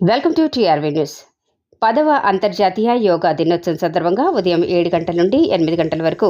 Welcome to TRV news పదవ అంతర్జాతీయ యోగా దినోత్సవం సందర్భంగా ఉదయం ఏడు గంటల నుండి ఎనిమిది గంటల వరకు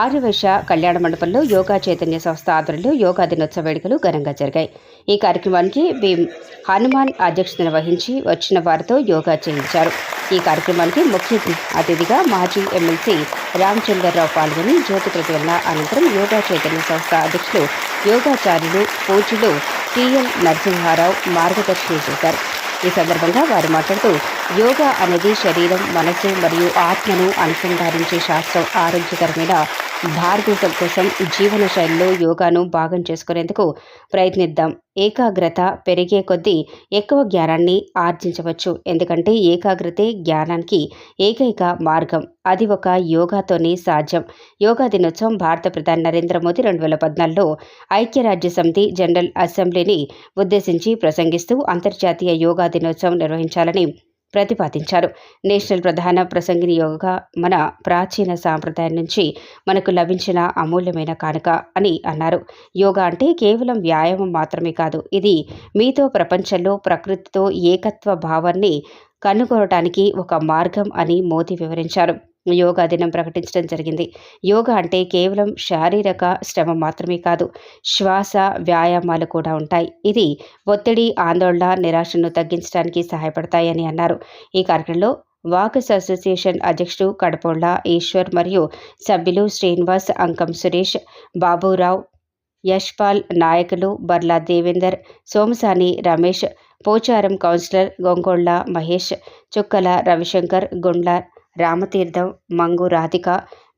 ఆర్యవైశ్య కళ్యాణ మండపంలో యోగా చైతన్య సంస్థ ఆధ్వర్యంలో యోగా దినోత్సవ వేడుకలు ఘనంగా జరిగాయి. ఈ కార్యక్రమానికి భీమ్ హనుమాన్ అధ్యక్షతన వహించి వచ్చిన వారితో యోగా చేయించారు. ఈ కార్యక్రమానికి ముఖ్య అతిథిగా మాజీ ఎమ్మెల్సీ రామచంద్రరావు పాల్గొని జ్యోతి ప్రజ్వలన అనంతరం యోగా చైతన్య సంస్థ అధ్యక్షులు యోగాచార్యులు పూజలు టిఎల్ నరసింహారావు మార్గదర్శనం చేశారు. ఈ సందర్భంగా వారు మాట్లాడుతూ యోగా అనేది శరీరం మనసు మరియు ఆత్మను అనుసంధానించే శాస్త్రం ఆరోగ్యకరమైన భారతదేశం కోసం జీవన శైలిలో యోగాను భాగం చేసుకునేందుకు ప్రయత్నిద్దాం. ఏకాగ్రత పెరిగే కొద్దీ ఎక్కువ జ్ఞానాన్ని ఆర్జించవచ్చు. ఎందుకంటే ఏకాగ్రతే జ్ఞానానికి ఏకైక మార్గం. అది ఒక యోగాతోనే సాధ్యం. యోగా దినోత్సవం భారత ప్రధాని నరేంద్ర మోదీ రెండు వేల పద్నాలుగులో ఐక్యరాజ్య సమితి జనరల్ అసెంబ్లీని ఉద్దేశించి ప్రసంగిస్తూ అంతర్జాతీయ యోగా దినోత్సవం నిర్వహించాలని ప్రతిపాదించారు. నేషనల్ ప్రధాన ప్రసంగిని యోగా మన ప్రాచీన సాంప్రదాయం నుంచి మనకు లభించిన అమూల్యమైన కానుక అని అన్నారు. యోగా అంటే కేవలం వ్యాయామం మాత్రమే కాదు ఇది మీతో ప్రపంచంలో ప్రకృతితో ఏకత్వ భావాన్ని కనుగొనడానికి ఒక మార్గం అని మోదీ వివరించారు. యోగా దినం ప్రకటించడం జరిగింది. యోగా అంటే కేవలం శారీరక శ్రమ మాత్రమే కాదు శ్వాస వ్యాయామాలు కూడా ఉంటాయి. ఇది ఒత్తిడి ఆందోళన నిరాశను తగ్గించడానికి సహాయపడతాయని అన్నారు. ఈ కార్యక్రమంలో వాకస్ అసోసియేషన్ అధ్యక్షుడు కడపోళ్ళ ఈశ్వర్ మరియు సభ్యులు శ్రీనివాస్ అంకం సురేష్ బాబురావు యశ్పాల్ నాయకులు బర్లా దేవేందర్ సోమసాని రమేష్ పోచారం కౌన్సిలర్ గొంగొళ్ళ మహేష్ చుక్కల రవిశంకర్ గుండ్ల రామతీర్థం మంగు రాధిక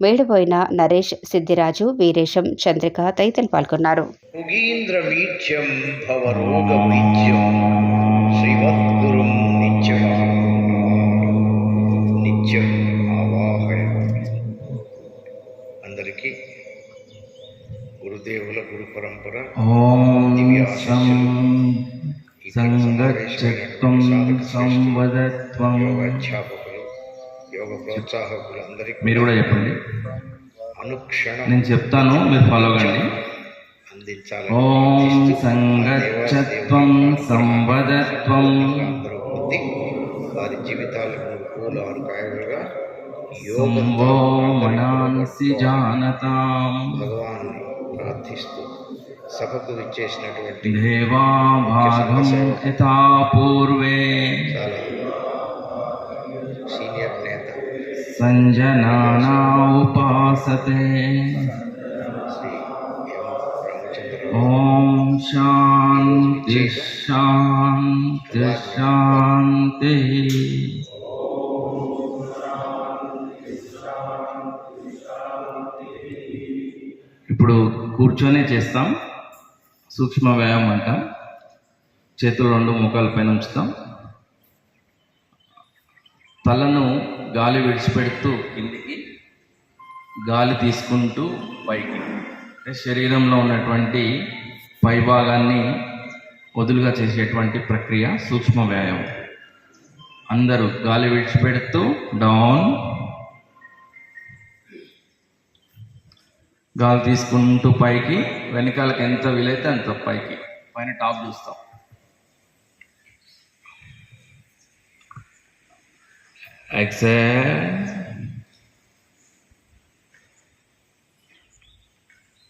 మేడిపోయిన నరేష్ సిద్ధిరాజు వీరేశం చంద్రిక తదితరులు పాల్గొన్నారు. అందరికీ గురుదేవుల గురు పరంపర సంగ సంవదత్వం. యోగ ప్రోత్సాహకులు అందరికీ మీరు కూడా చెప్పండి. అనుక్షణం నేను చెప్తాను మీరు ఫాలో కండి. ఓం సంగచ్చత్వం సంవదత్వం. వారి జీవితాలను పూల ఆరుకాయలుగా యోగ సంవో మనాంసి జానతాం. భగవాన్ని ప్రార్థిస్తూ సభకు విచ్చేసినటువంటి దేవా భాగం యథా పూర్వే చాలా సంజనానా ఉపాసతే. ఓం శాంతి శాంతి శాంతి. ఇప్పుడు కూర్చొనే చేస్తాం. సూక్ష్మ వ్యాయామం అంటాం. చేతులు రెండు ముఖాల పైన ఉంచుతాం. తలను గాలి విడిచిపెడుతూ కిందికి గాలి తీసుకుంటూ పైకి. అంటే శరీరంలో ఉన్నటువంటి పై భాగాన్ని వదులుగా చేసేటువంటి ప్రక్రియ సూక్ష్మ వ్యాయామం. అందరూ గాలి విడిచిపెడుతూ డౌన్. గాలి తీసుకుంటూ పైకి వెనకాలకి ఎంత వీలైతే అంత పైకి పైన టాప్ చూస్తాం. Exhale.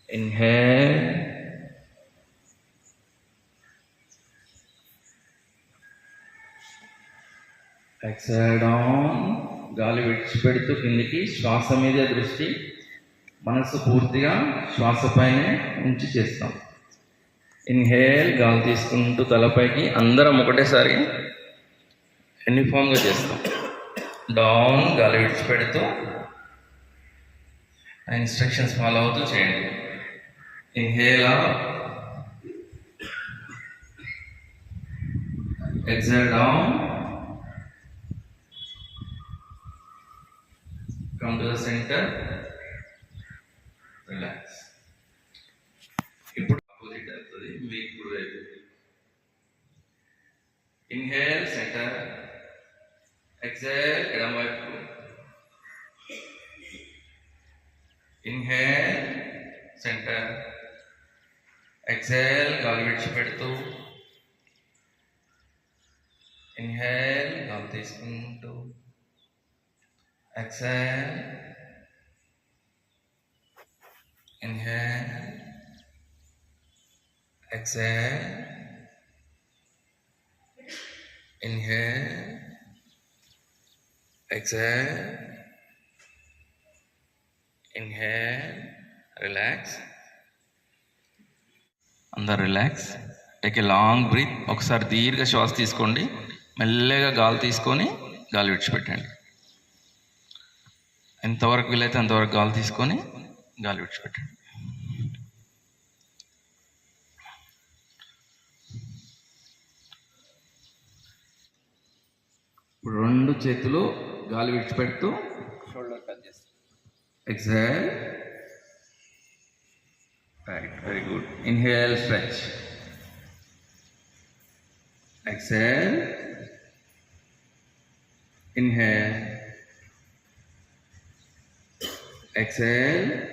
Inhale. Exhale down. గాలి విడిచిపెడుతూ కిందికి శ్వాస మీదే దృష్టి మనసు పూర్తిగా శ్వాసపైనే ఉంచి చేస్తాం ఇన్హేల్ గాలి తీసుకుంటూ తలపైకి అందరం ఒకటేసారి యూనిఫామ్గా చేస్తాం డౌన్ అలా విడిచిపెడుతూ ఆ ఇన్స్ట్రక్షన్స్ ఫాలో అవుతూ చేయండి. Inhale exhale down come to the center relax ఇప్పుడు ఆపోజిట్ అవుతుంది. మీకు ఇప్పుడు inhale center exhale downward two inhale center exhale గాలి విడిచిపెడుతూ inhale గాలి తీసుకుంటూ exhale inhale exhale inhale exhale. Inhale. Relax. అందరు relax take a long breath ఒకసారి దీర్ఘ శ్వాస తీసుకోండి. మెల్లగా గాలి తీసుకొని గాలి విడిచిపెట్టండి. ఎంతవరకు వీలైతే అంతవరకు గాలి తీసుకొని గాలి విడిచిపెట్టండి. రెండు చేతులు గాలి విడిచిపెడుతూ షోల్డర్ టచ్ చేస్తాం exhale. Right very good inhale stretch exhale inhale exhale.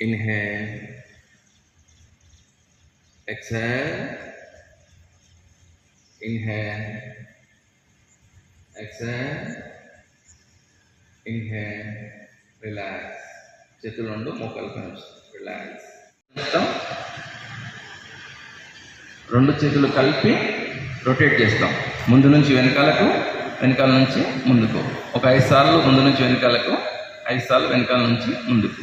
Inhale. Exhale. Inhale. Exhale. Inhale. Relax చేతులు రెండు మోకాలు కనిపిస్తుంది రిలాక్స్ రెండు చేతులు కలిపి రొటేట్ చేస్తాం. ముందు నుంచి వెనకాలకు వెనకాల నుంచి ముందుకు. ఒక ఐదు సార్లు ముందు నుంచి వెనకాలకు ఐదు సార్లు వెనకాల నుంచి ముందుకు.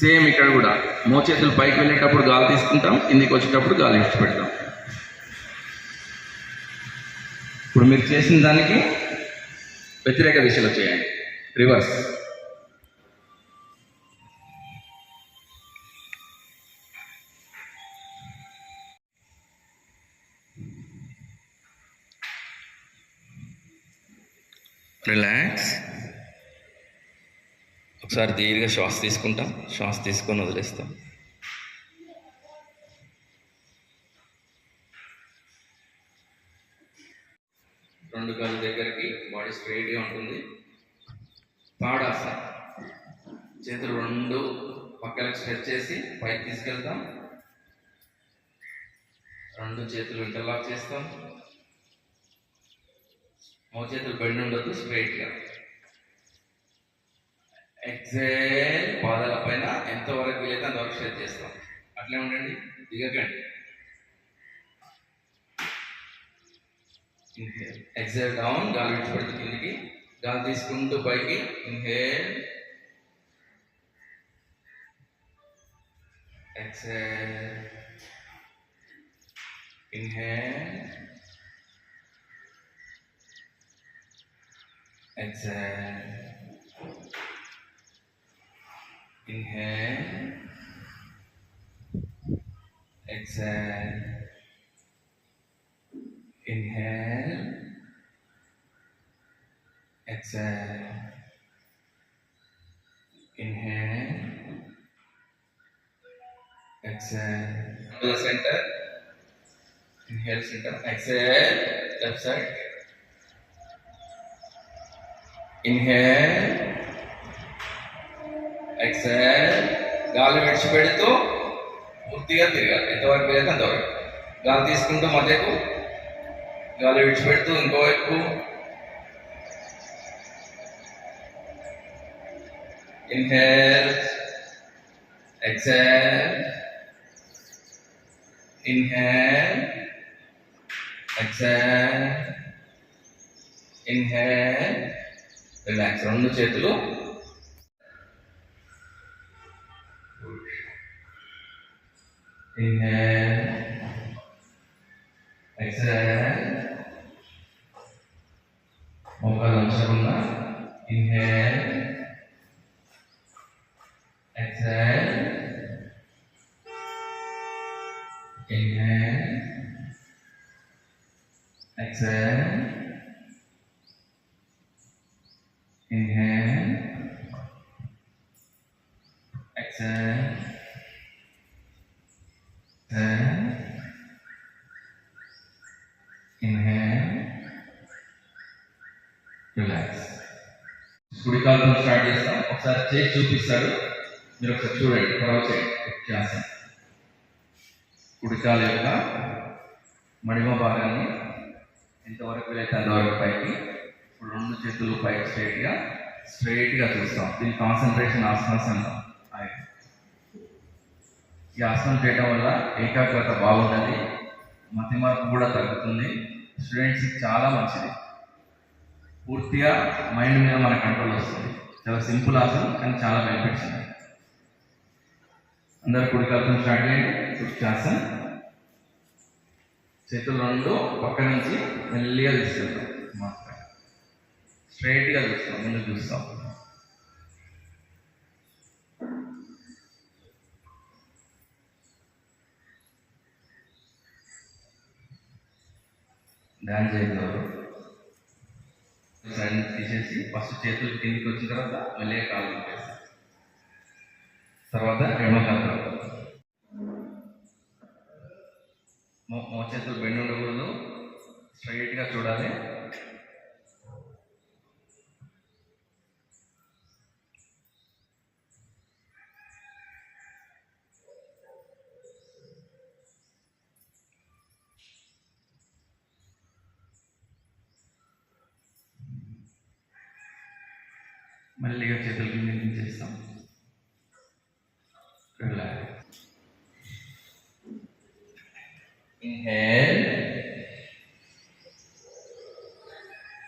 సేమ్ ఇక్కడ కూడా. మో చేతులు పైకి వెళ్ళేటప్పుడు గాలి తీసుకుంటాం కిందికి వచ్చేటప్పుడు గాలి ఇష్టపెడతాం మీరు చేసిన దానికి వ్యతిరేక దిశలో చేయండి. రివర్స్ రిలాక్స్ ఒకసారి దీర్ఘ శ్వాస తీసుకుంటాం. శ్వాస తీసుకొని వదిలేస్తాం రెండు కాళ్ళ దగ్గరికి బాడీ స్ట్రైట్గా ఉంటుంది పాడాసన చేతులు రెండు పక్కలకు స్ట్రెచ్ చేసి పైకి తీసుకెళ్తాం రెండు చేతులు ఇంటర్లాక్ చేస్తాం మోచేతులు బెండ్ ఉండదు స్ట్రైట్గా ఎక్సేల్ పాదాల పైన ఎంతవరకు వీలైతే అంతవరకు స్ట్రెచ్ చేస్తాం. అట్లే ఉండండి దిగకండి. ఇన్హేల్ ఎక్సేల్ డౌన్ గాలి విడిచిపెడుతూ కిందికి. గాలి తీసుకుంటూ పైకి. Inhale exhale inhale Exhale. Inhale. Exhale. Inhale. Exhale. Inhale. Exhale. To the center. Inhale center. Exhale. Left side. Inhale exhale గాలి విడిచిపెడుతూ పూర్తిగా తిరగాలి ఎంతవరకు వీలైతే అంతవరకు గాలి తీసుకుంటూ మధ్యకు గాలి విడిచిపెడుతూ ఇంకోవైపు inhale exhale inhale exhale inhale relax రెండు చేతులు. ఇన్హేల్ ఎక్సెల్ మోకాలు inhale exhale inhale exhale Inhale. Exhale. Exhale. Inhale. Relax కుడి కాలుతో స్టార్ట్ చేస్తాం ఒకసారి చేసి చూపిస్తాడు మీరు ఒకసారి చూడండి పొడవ చేయండి. వ్యత్యాసం. కుడి యొక్క మడిమ భాగాన్ని ఎంతవరకు వీలైతే అంతవరకు పైకి ఇప్పుడు రెండు చేతులు పైకి స్ట్రైట్గా స్ట్రైట్గా చూస్తాం. దీని కాన్సన్ట్రేషన్ ఆసనాస్ ఈ ఆసనం చేయడం వల్ల ఏకాగ్రత బాగుంటుంది మతి మార్పు కూడా తగ్గుతుంది. స్టూడెంట్స్కి చాలా మంచిది. పూర్తిగా మైండ్ మీద మన కంట్రోల్ వస్తుంది. చాలా సింపుల్ ఆసనం కానీ చాలా బెనిఫిట్స్ ఉన్నాయి. అందరు కుడి స్టార్ట్ చేయండి. వృక్షాసన్ చేతులు రెండు పక్క నుంచి మెల్లిగా తీసుకెళ్తాం. మాత్రం. స్ట్రైట్గా చూస్తాం ముందు చూస్తాం. ధ్యానం చేయగలరు సైడ్ తీసేసి ఫస్ట్ చేతులు కిందికి వచ్చిన తర్వాత మళ్ళీ కాలు పెట్టేస్తాం తర్వాత ఎడమకాలు మో చేతులు బెండ్ ఉండకూడదు. స్ట్రైట్గా చూడాలి.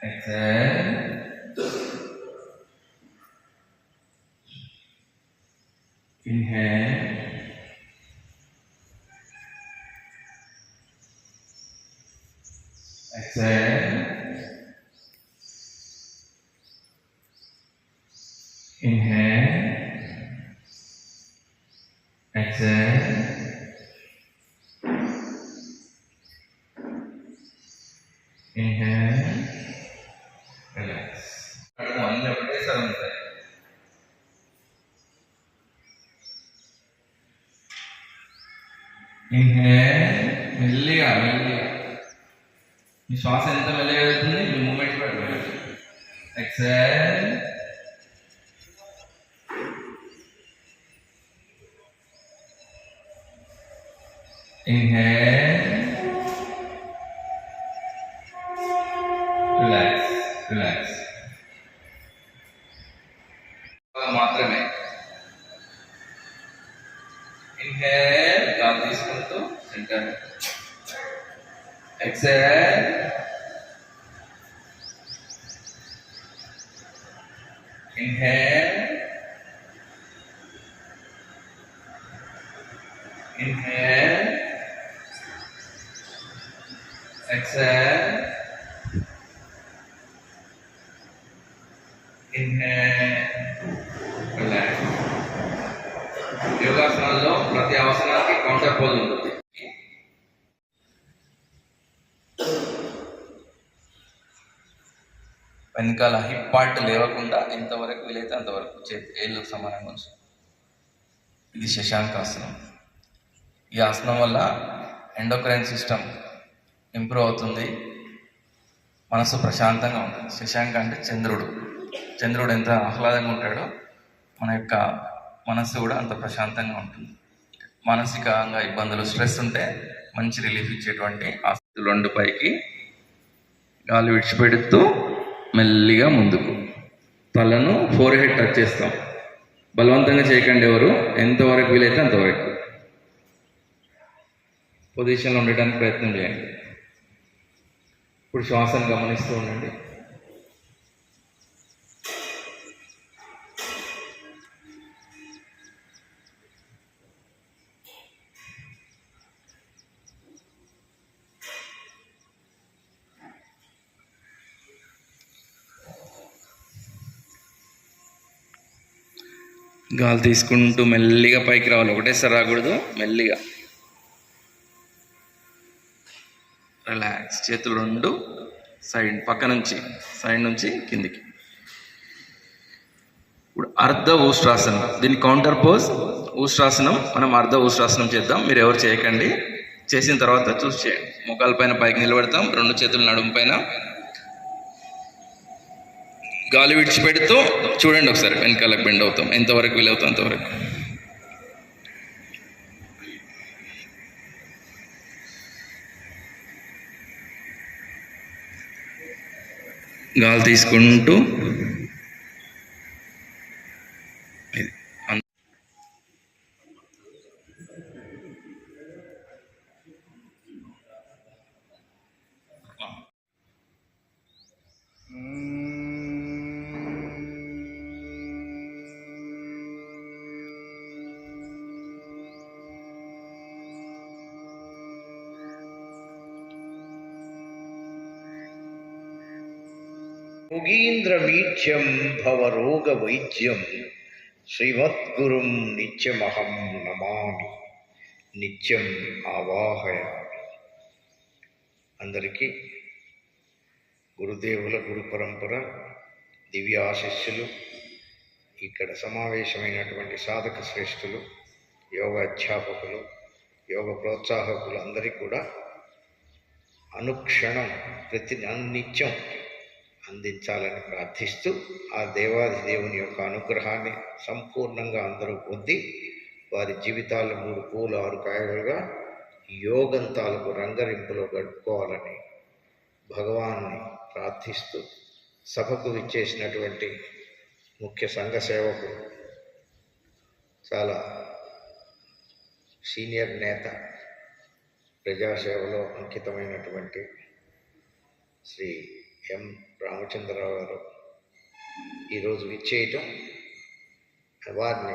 Exhale. ఇన్హేల్ మెల్లిగా మెల్లిగా. మీ శ్వాస ఎంత మెల్లిగా వెళ్తుంది? మీ మూమెంట్ కూడా exhale inhale inhale exhale inhale relax యోగాసనాల్లో ప్రతి అవసరానికి కౌంటర్ పోజ్ ఉంటుంది వెనకాల హిప్ పార్ట్ లేవకుండా ఎంతవరకు వీలైతే అంతవరకు చేతి ఏళ్ళకు సమానంగా ఉంచు. ఇది శశాంకాసనం ఈ ఆసనం వల్ల ఎండోక్రైన్ సిస్టమ్ ఇంప్రూవ్ అవుతుంది. మనసు ప్రశాంతంగా ఉంటుంది. శశాంక అంటే చంద్రుడు. చంద్రుడు ఎంత ఆహ్లాదంగా ఉంటాడో మన యొక్క మనసు కూడా అంత ప్రశాంతంగా ఉంటుంది. మానసికంగా ఇబ్బందులు స్ట్రెస్ ఉంటే మంచి రిలీఫ్ ఇచ్చేటువంటి ఆస్తులు రెండు పైకి గాలి విడిచిపెడుతూ మెల్లిగా ముందుకు. తలను ఫోర్ హెడ్ టచ్ చేస్తాం. బలవంతంగా చేయకండి ఎవరు? ఎంతవరకు వీలైతే అంతవరకు. పొజిషన్లో ఉండడానికి ప్రయత్నం చేయండి. ఇప్పుడు శ్వాసను గమనిస్తూ ఉండండి. గాలి తీసుకుంటూ మెల్లిగా పైకి రావాలి. ఒకటేసారి రాకూడదు మెల్లిగా. రిలాక్స్. చేతులు రెండు సైడ్ పక్క నుంచి సైడ్ నుంచి కిందికి. ఇప్పుడు అర్ధ ఊష్ట్రాసనం దీని కౌంటర్ పోజ్ ఊష్ట్రాసనం మనం అర్ధ ఊష్ట్రాసనం చేద్దాం. మీరు ఎవరు చేయకండి. చేసిన తర్వాత చూసి చేయండి. ముఖాల పైన పైకి నిలబెడతాం. రెండు చేతులు నడుము పైన. గాలి విడిచిపెడుతూ చూడండి ఒకసారి వెనకాల బెండ్ అవుతాం. ఎంతవరకు వీలవుతాం అంతవరకు. గాలి తీసుకుంటూ ముగీంద్రమీడ్యం భవరోగ వైద్యం శ్రీమద్గురుం నిత్యమహం నమామి నిత్యం ఆవాహయామి అందరికీ గురుదేవుల గురు పరంపర దివ్యాశిష్యులు ఇక్కడ సమావేశమైనటువంటి సాధక శ్రేష్ఠులు యోగ అధ్యాపకులు యోగ ప్రోత్సాహకులు అందరికీ కూడా అనుక్షణం ప్రతి నిత్యం అందించాలని ప్రార్థిస్తూ ఆ దేవాది దేవుని యొక్క అనుగ్రహాన్ని సంపూర్ణంగా అందరూ పొంది వారి జీవితాలు మూడు పూలు ఆరు కాయలుగా యోగం తాలూకు రంగరింపులో గడుపుకోవాలని భగవాన్ని ప్రార్థిస్తూ సభకు విచ్చేసినటువంటి ముఖ్య సంఘ సేవకుడు చాలా సీనియర్ నేత ప్రజాసేవలో అంకితమైనటువంటి శ్రీ ఎం. రామచంద్రరావు గారు. ఈరోజు విచ్చేయటం వారిని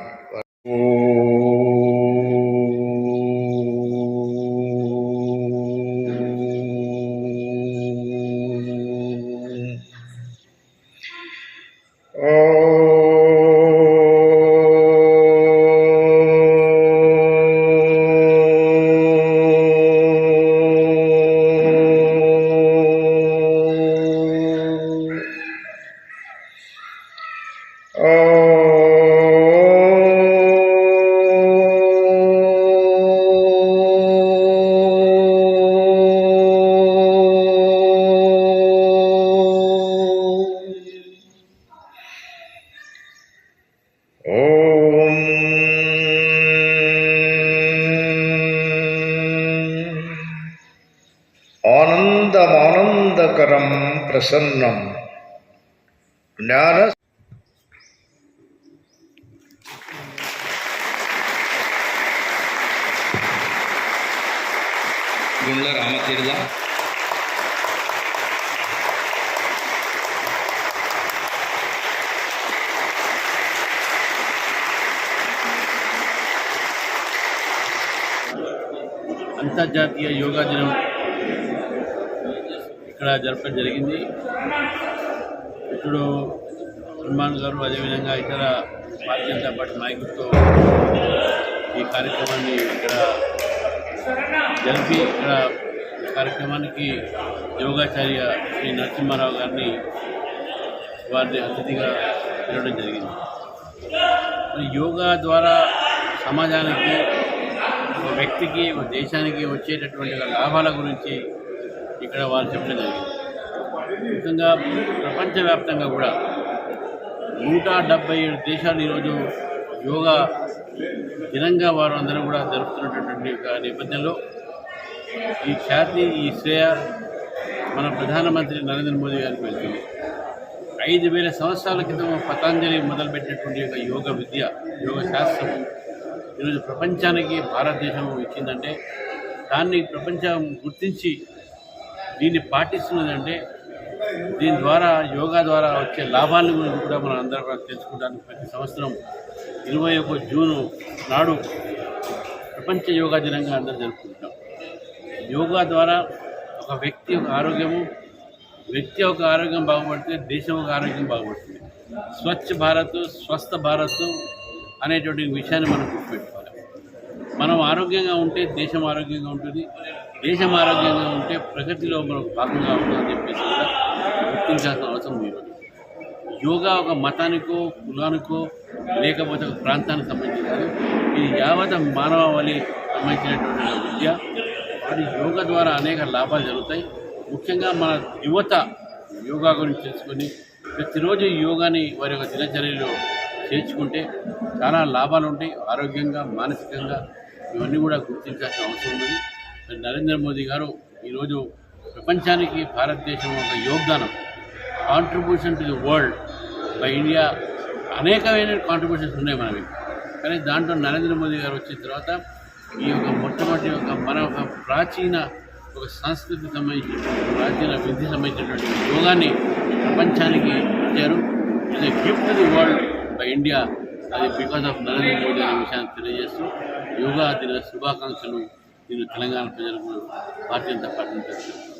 ప్రసన్నం జ్ఞాన గుండ్ల రామతీర్థ అంతర్జాతీయ యోగా దినం ఇక్కడ జరపడం జరిగింది. ఇప్పుడు హనుమాన్ గారు అదేవిధంగా ఇతర భారతీయ జనతా పార్టీ నాయకులతో ఈ కార్యక్రమాన్ని ఇక్కడ జరిపి ఇక్కడ కార్యక్రమానికి యోగాచార్య శ్రీ నరసింహారావు గారిని వారిని అతిథిగా పిలవడం జరిగింది. యోగా ద్వారా సమాజానికి ఒక వ్యక్తికి ఒక దేశానికి వచ్చేటటువంటి లాభాల గురించి ఇక్కడ వారు చెప్పడం జరిగింది. ముఖ్యంగా ప్రపంచవ్యాప్తంగా కూడా నూట డెబ్బై ఏడు దేశాలు ఈరోజు యోగా దినంగా వారు అందరూ కూడా జరుపుతున్నటువంటి ఒక నేపథ్యంలో ఈ ఖ్యాతి ఈ శ్రేయ మన ప్రధానమంత్రి నరేంద్ర మోదీ గారికి వెళ్తుంది. ఐదు వేల సంవత్సరాల క్రితం పతంజలి మొదలుపెట్టినటువంటి ఒక యోగ విద్య యోగ శాస్త్రం ఈరోజు ప్రపంచానికి భారతదేశం ఇచ్చిందంటే దాన్ని ప్రపంచం గుర్తించి దీన్ని పాటిస్తున్నదంటే దీని ద్వారా యోగా ద్వారా వచ్చే లాభాల గురించి కూడా మనం అందరం కూడా తెలుసుకోవడానికి ప్రతి సంవత్సరం ఇరవై ఒక జూను నాడు ప్రపంచ యోగా దినంగా అందరూ జరుపుకుంటాం. యోగా ద్వారా ఒక వ్యక్తి యొక్క ఆరోగ్యము వ్యక్తి ఒక ఆరోగ్యం బాగుపడితే దేశం ఒక ఆరోగ్యం బాగుపడుతుంది. స్వచ్ఛ భారత్ స్వస్థ భారత్ అనేటువంటి విషయాన్ని మనం గుర్తుపెట్టుకోవాలి. మనం ఆరోగ్యంగా ఉంటే దేశం ఆరోగ్యంగా ఉంటుంది. దేశం ఆరోగ్యంగా ఉంటే ప్రగతిలో మనం భాగంగా ఉంటుందని చెప్పేసి కూడా గుర్తించాల్సిన అవసరం ఉంది ఈరోజు. యోగా ఒక మతానికో కులానికో లేకపోతే ఒక ప్రాంతానికి సంబంధించి కాదు ఇది యావత మానవాళి సంబంధించినటువంటి విద్య. అది యోగా ద్వారా అనేక లాభాలు జరుగుతాయి. ముఖ్యంగా మన యువత యోగా గురించి తెలుసుకొని ప్రతిరోజు యోగాని వారి యొక్క దినచర్యలో చేర్చుకుంటే చాలా లాభాలు ఉంటాయి. ఆరోగ్యంగా మానసికంగా ఇవన్నీ కూడా గుర్తించాల్సిన అవసరం ఉంది. నరేంద్ర మోదీ గారు ఈరోజు ప్రపంచానికి భారతదేశం ఒక యోగదానం. Contribution to the world by India అనేకమైన కాంట్రిబ్యూషన్స్ ఉన్నాయి మనవి. కానీ దాంట్లో నరేంద్ర మోదీ గారు వచ్చిన తర్వాత ఈ యొక్క మొట్టమొదటి యొక్క మన ఒక ప్రాచీన ఒక సంస్కృతికి సంబంధించిన ప్రాచీన విధి సంబంధించినటువంటి యోగాన్ని ప్రపంచానికి ఇచ్చారు. ఇది gift the world by India అది బికాస్ ఆఫ్ నరేంద్ర మోదీ అనే విషయాన్ని తెలియజేస్తూ యోగా దిన శుభాకాంక్షలు నేను తెలంగాణ ప్రజలకు భారతీయ జనతా పార్టీ నుంచి తెలుపుతున్నాను.